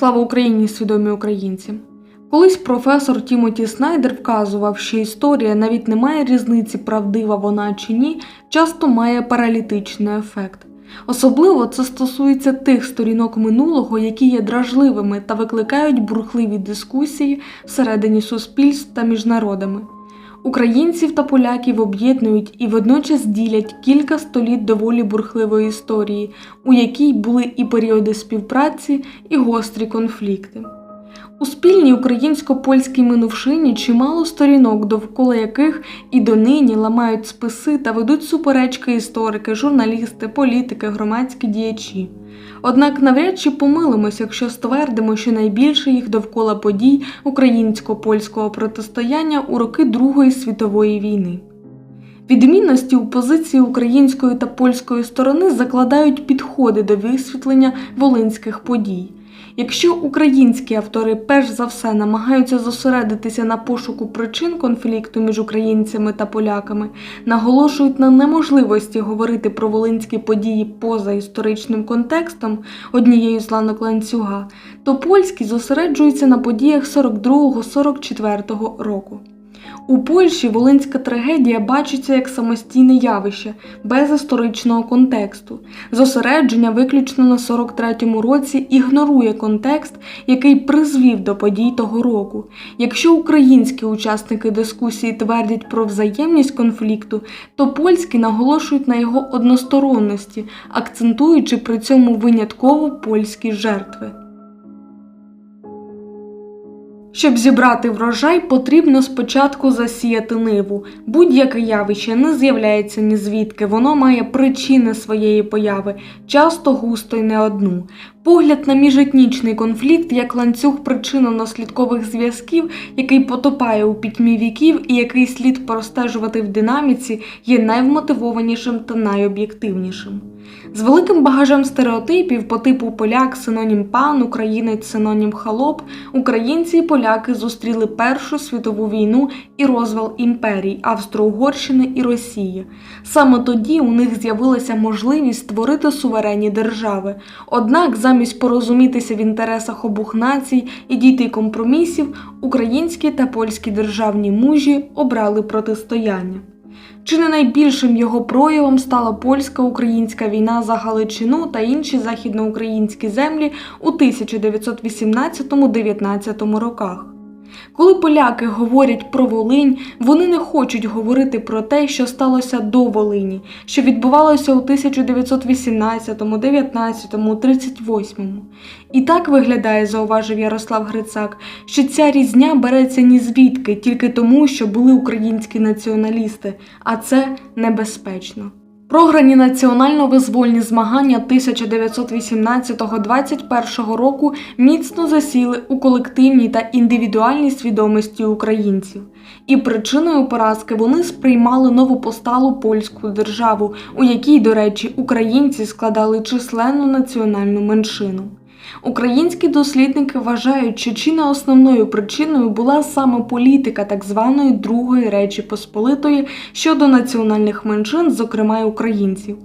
Слава Україні, свідомі українці! Колись професор Тімоті Снайдер вказував, що історія навіть не має різниці, правдива вона чи ні, часто має паралітичний ефект. Особливо це стосується тих сторінок минулого, які є дражливими та викликають бурхливі дискусії всередині суспільств та між народами. Українців та поляків об'єднують і водночас ділять кілька століть доволі бурхливої історії, у якій були і періоди співпраці, і гострі конфлікти. У спільній українсько-польській минувшині чимало сторінок, довкола яких і донині ламають списи та ведуть суперечки історики, журналісти, політики, громадські діячі. Однак навряд чи помилимось, якщо ствердимо, що найбільше їх довкола подій українсько-польського протистояння у роки Другої світової війни. Відмінності у позиції української та польської сторони закладають підходи до висвітлення волинських подій. Якщо українські автори перш за все намагаються зосередитися на пошуку причин конфлікту між українцями та поляками, наголошують на неможливості говорити про волинські події поза історичним контекстом однією з ланок ланцюга, то польські зосереджуються на подіях 42-44 року. У Польщі волинська трагедія бачиться як самостійне явище, без історичного контексту. Зосередження виключно на 43-му році ігнорує контекст, який призвів до подій того року. Якщо українські учасники дискусії твердять про взаємність конфлікту, то польські наголошують на його односторонності, акцентуючи при цьому винятково польські жертви. Щоб зібрати врожай, потрібно спочатку засіяти ниву. Будь-яке явище не з'являється ні звідки, воно має причини своєї появи, часто густо й не одну. Погляд на міжетнічний конфлікт як ланцюг причинно-наслідкових зв'язків, який потопає у пітьмі віків і який слід простежувати в динаміці, є найвмотивованішим та найоб'єктивнішим. З великим багажем стереотипів по типу поляк синонім пан, українець синонім халоп, українці і поляки зустріли Першу світову війну і розвал імперій Австро-Угорщини і Росії. Саме тоді у них з'явилася можливість створити суверенні держави. Однак, замість порозумітися в інтересах обох націй і дійти компромісів, українські та польські державні мужі обрали протистояння. Чи не найбільшим його проявом стала польсько-українська війна за Галичину та інші західноукраїнські землі у 1918-19 роках? Коли поляки говорять про Волинь, вони не хочуть говорити про те, що сталося до Волині, що відбувалося у 1918, 19, 38. І так виглядає, зауважив Ярослав Грицак, що ця різня береться ні звідки, тільки тому, що були українські націоналісти, а це небезпечно. Програні національно-визвольні змагання 1918-21 року міцно засіли у колективній та індивідуальній свідомості українців, і причиною поразки вони сприймали новопосталу польську державу, у якій, до речі, українці складали численну національну меншину. Українські дослідники вважають, що чи не основною причиною була саме політика так званої Другої Речі Посполитої щодо національних меншин, зокрема й українців.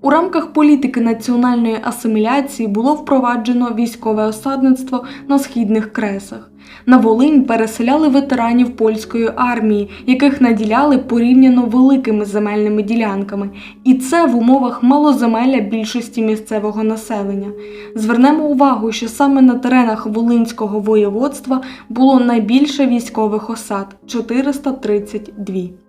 У рамках політики національної асиміляції було впроваджено військове осадництво на східних кресах. На Волинь переселяли ветеранів польської армії, яких наділяли порівняно великими земельними ділянками, і це в умовах малоземелля більшості місцевого населення. Звернемо увагу, що саме на теренах Волинського воєводства було найбільше військових осад 432.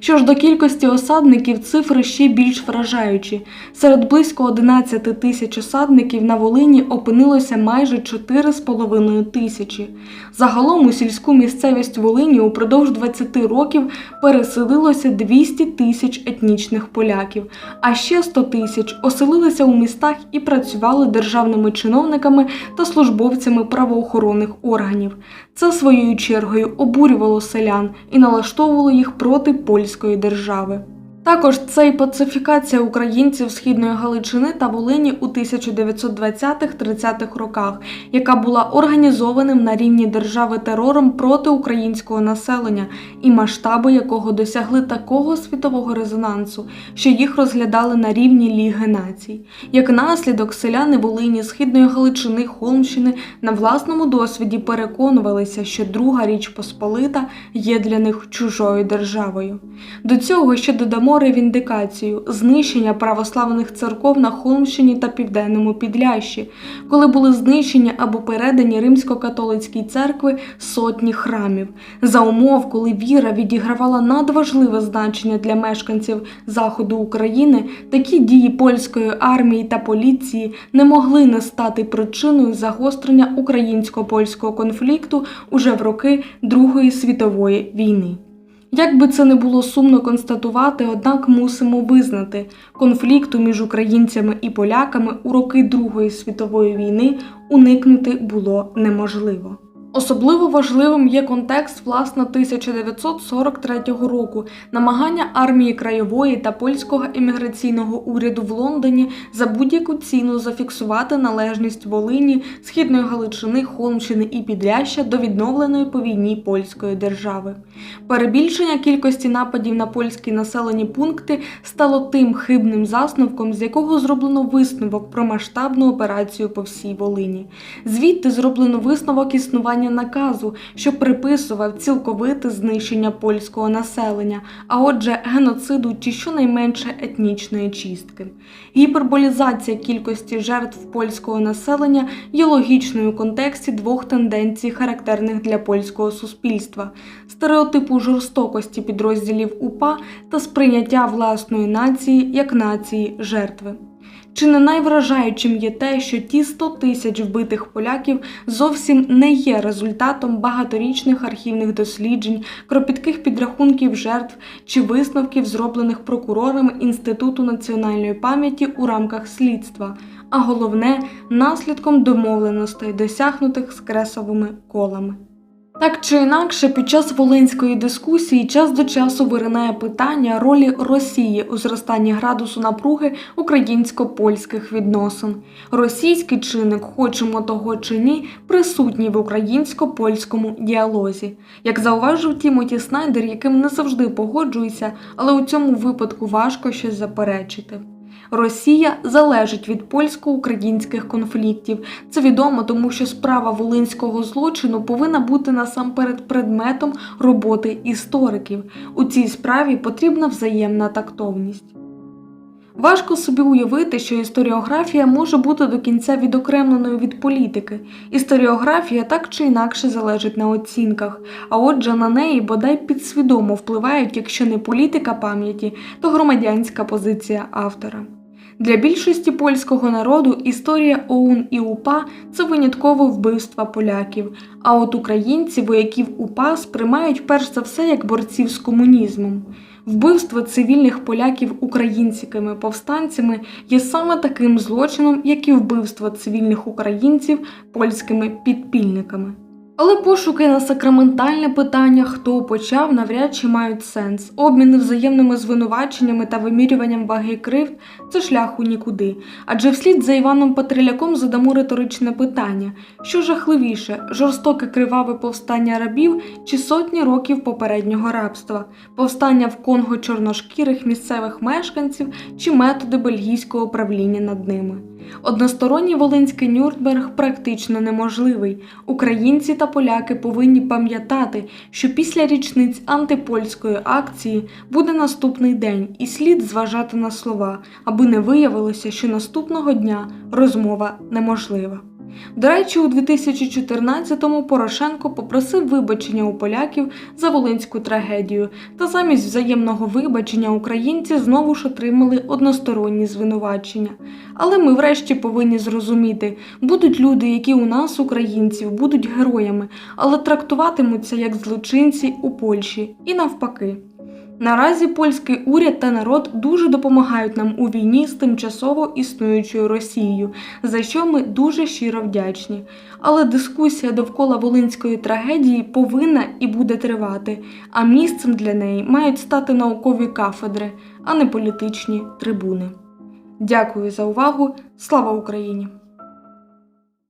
Що ж до кількості осадників, цифри ще більш вражаючі. Серед близько 11 тисяч осадників на Волині опинилося майже 4,5 тисячі. Загалом у сільську місцевість Волині упродовж 20 років переселилося 200 тисяч етнічних поляків, а ще 100 тисяч оселилися у містах і працювали державними чиновниками та службовцями правоохоронних органів. Це своєю чергою обурювало селян і налаштовувало їх проти польської держави. Також це і пацифікація українців Східної Галичини та Волині у 1920-30-х роках, яка була організованим на рівні держави терором проти українського населення, і масштаби якого досягли такого світового резонансу, що їх розглядали на рівні Ліги націй. Як наслідок, селяни Волині, Східної Галичини, Холмщини на власному досвіді переконувалися, що Друга Річ Посполита є для них чужою державою. До цього ще додамо ревіндикацію, знищення православних церков на Холмщині та Південному Підлящі, коли були знищені або передані римсько-католицькій церкви сотні храмів, за умов, коли віра відігравала надважливе значення для мешканців заходу України, такі дії польської армії та поліції не могли не стати причиною загострення українсько-польського конфлікту уже в роки Другої світової війни. Як би це не було сумно констатувати, однак мусимо визнати, конфлікту між українцями і поляками у роки Другої світової війни уникнути було неможливо. Особливо важливим є контекст власне 1943 року намагання армії краєвої та польського еміграційного уряду в Лондоні за будь-яку ціну зафіксувати належність Волині, Східної Галичини, Холмщини і Підляща до відновленої по війні польської держави. Перебільшення кількості нападів на польські населені пункти стало тим хибним засновком, з якого зроблено висновок про масштабну операцію по всій Волині. Звідти зроблено висновок існування наказу, що приписував цілковите знищення польського населення, а отже, геноциду чи щонайменше етнічної чистки. Гіперболізація кількості жертв польського населення є логічною у контексті двох тенденцій, характерних для польського суспільства: стереотипу жорстокості підрозділів УПА та сприйняття власної нації як нації жертви. Чи не найвражаючим є те, що ті 100 тисяч вбитих поляків зовсім не є результатом багаторічних архівних досліджень, кропітких підрахунків жертв чи висновків, зроблених прокурорами Інституту національної пам'яті у рамках слідства, а головне наслідком домовленостей, досягнутих з кресовими колами. Так чи інакше, під час волинської дискусії час до часу виринає питання ролі Росії у зростанні градусу напруги українсько-польських відносин. Російський чинник, хочемо того чи ні, присутній в українсько-польському діалозі. Як зауважив Тімоті Снайдер, яким не завжди погоджується, але у цьому випадку важко щось заперечити. Росія залежить від польсько-українських конфліктів. Це відомо, тому що справа волинського злочину повинна бути насамперед предметом роботи істориків. У цій справі потрібна взаємна тактовність. Важко собі уявити, що історіографія може бути до кінця відокремленою від політики. Історіографія так чи інакше залежить на оцінках, а отже на неї бодай підсвідомо впливають, якщо не політика пам'яті, то громадянська позиція автора. Для більшості польського народу історія ОУН і УПА це винятково вбивства поляків, а от українці вояків УПА сприймають перш за все як борців з комунізмом. Вбивство цивільних поляків українськими повстанцями є саме таким злочином, як і вбивство цивільних українців польськими підпільниками. Але пошуки на сакраментальне питання, хто почав, навряд чи мають сенс. Обміни взаємними звинуваченнями та вимірюванням ваги кривд це шлях у нікуди. Адже вслід за Іваном Патриляком задамо риторичне питання: що жахливіше, жорстоке криваве повстання рабів чи сотні років попереднього рабства, повстання в Конго чорношкірих місцевих мешканців чи методи бельгійського правління над ними. Односторонній волинський Нюрнберг практично неможливий. Українці та поляки повинні пам'ятати, що після річниць антипольської акції буде наступний день, і слід зважати на слова, аби не виявилося, що наступного дня розмова неможлива. До речі, у 2014-му Порошенко попросив вибачення у поляків за волинську трагедію, та замість взаємного вибачення українці знову ж отримали односторонні звинувачення. Але ми врешті повинні зрозуміти, будуть люди, які у нас, українців, будуть героями, але трактуватимуться як злочинці у Польщі і навпаки. Наразі польський уряд та народ дуже допомагають нам у війні з тимчасово існуючою Росією, за що ми дуже щиро вдячні. Але дискусія довкола волинської трагедії повинна і буде тривати, а місцем для неї мають стати наукові кафедри, а не політичні трибуни. Дякую за увагу. Слава Україні!